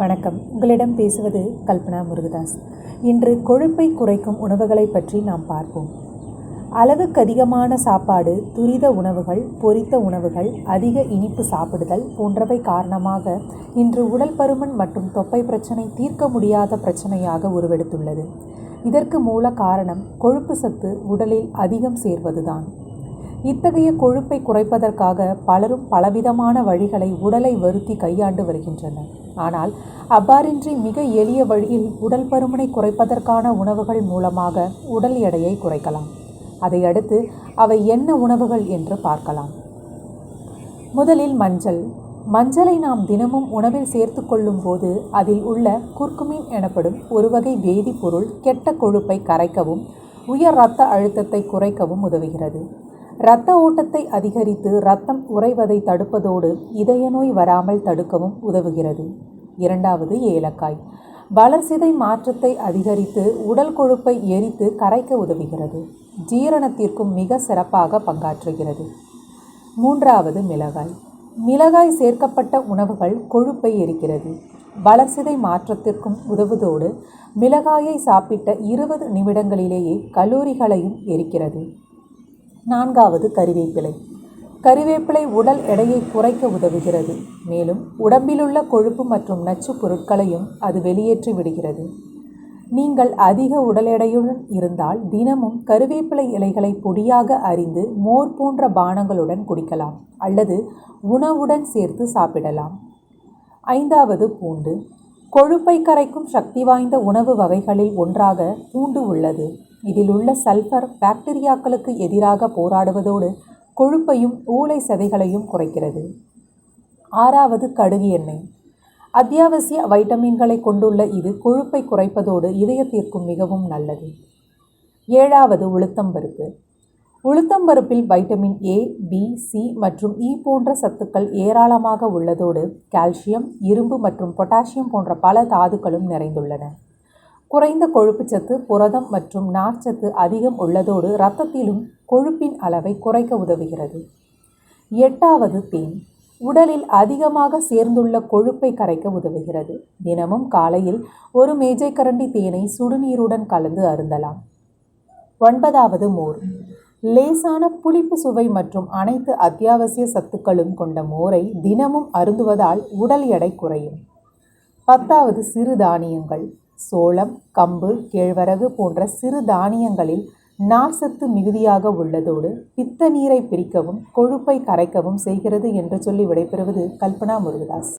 வணக்கம். உங்களிடம் பேசுவது கல்பனா முருகதாஸ். இன்று கொழுப்பை குறைக்கும் உணவுகளை பற்றி நாம் பார்ப்போம். அளவுக்கு அதிகமான சாப்பாடு துரித உணவுகள் பொரித்த உணவுகள் அதிக இனிப்பு சாப்பிடுதல் போன்றவை காரணமாக இன்று உடல் பருமன் மற்றும் தொப்பை பிரச்சனை தீர்க்க முடியாத பிரச்சனையாக உருவெடுத்துள்ளது. இதற்கு மூல காரணம் கொழுப்பு சத்து உடலில் அதிகம் சேர்வதுதான். இத்தகைய கொழுப்பை குறைப்பதற்காக பலரும் பலவிதமான வழிகளை உடலை வருத்தி கையாண்டு வருகின்றனர். ஆனால் அவ்வாறின்றி மிக எளிய வழியில் உடல் பருமனை குறைப்பதற்கான உணவுகள் மூலமாக உடல் எடையை குறைக்கலாம். அதை அடுத்து அவை என்ன உணவுகள் என்று பார்க்கலாம். முதலில் மஞ்சள். மஞ்சளை நாம் தினமும் உணவில் சேர்த்து கொள்ளும் போது அதில் உள்ள குர்குமின் எனப்படும் ஒரு வகை வேதிப்பொருள் கெட்ட கொழுப்பை கரைக்கவும் உயர் இரத்த அழுத்தத்தை குறைக்கவும் உதவுகிறது. இரத்த ஓட்டத்தை அதிகரித்து இரத்தம் உறைவதை தடுப்பதோடு இதய நோய் வராமல் தடுக்கவும் உதவுகிறது. இரண்டாவது ஏலக்காய். வளர்சிதை மாற்றத்தை அதிகரித்து உடல் கொழுப்பை எரித்து கரைக்க உதவுகிறது. ஜீரணத்திற்கும் மிக சிறப்பாக பங்காற்றுகிறது. மூன்றாவது மிளகாய். மிளகாய் சேர்க்கப்பட்ட உணவுகள் கொழுப்பை எரிக்கிறது. வளர்சிதை மாற்றத்திற்கும் உதவுவதோடு மிளகாயை சாப்பிட்ட இருபது நிமிடங்களிலேயே கலோரிகளையும் எரிக்கிறது. நான்காவது கறிவேப்பிலை கறிவேப்பிலை உடல் எடையை குறைக்க உதவுகிறது. மேலும் உடம்பிலுள்ள கொழுப்பு மற்றும் நச்சு பொருட்களையும் அது வெளியேற்றி விடுகிறது. நீங்கள் அதிக உடல் எடையுடன் இருந்தால் தினமும் கருவேப்பிலை இலைகளை பொடியாக அறிந்து மோர் போன்ற பானங்களுடன் குடிக்கலாம் அல்லது உணவுடன் சேர்த்து சாப்பிடலாம். ஐந்தாவது பூண்டு. கொழுப்பை கரைக்கும் சக்தி வாய்ந்த உணவு வகைகளில் ஒன்றாக பூண்டு உள்ளது. இதில் உள்ள சல்ஃபர் பாக்டீரியாக்களுக்கு எதிராக போராடுவதோடு கொழுப்பையும் ஊளை சதைகளையும் குறைக்கிறது. ஆறாவது கடுகு எண்ணெய். அத்தியாவசிய வைட்டமின்களை கொண்டுள்ள இது கொழுப்பை குறைப்பதோடு இதயத்திற்கும் மிகவும் நல்லது. ஏழாவது உளுத்தம்பருப்பு உளுத்தம்பருப்பில் வைட்டமின் ஏ பி சி மற்றும் இ போன்ற சத்துக்கள் ஏராளமாக உள்ளதோடு கால்சியம் இரும்பு மற்றும் பொட்டாசியம் போன்ற பல தாதுக்களும் நிறைந்துள்ளன. குறைந்த கொழுப்புச்சத்து புரதம் மற்றும் நார்ச்சத்து அதிகம் உள்ளதோடு இரத்தத்திலும் கொழுப்பின் அளவை குறைக்க உதவுகிறது. எட்டாவது தேன். உடலில் அதிகமாக சேர்ந்துள்ள கொழுப்பை கரைக்க உதவுகிறது. தினமும் காலையில் ஒரு மேஜைக்கரண்டி தேனை சுடுநீருடன் கலந்து அருந்தலாம். ஒன்பதாவது மோர். லேசான புளிப்பு சுவை மற்றும் அனைத்து அத்தியாவசிய சத்துக்களும் கொண்ட மோரை தினமும் அருந்துவதால் உடல் எடை குறையும். பத்தாவது சிறு தானியங்கள். சோளம் கம்பு கேழ்வரகு போன்ற சிறு தானியங்களில் நார்சத்து மிகுதியாக உள்ளதோடு பித்த நீரை பிரிக்கவும் கொழுப்பை கரைக்கவும் செய்கிறது என்று சொல்லி விடைபெறுவது கல்பனா முருகதாஸ்.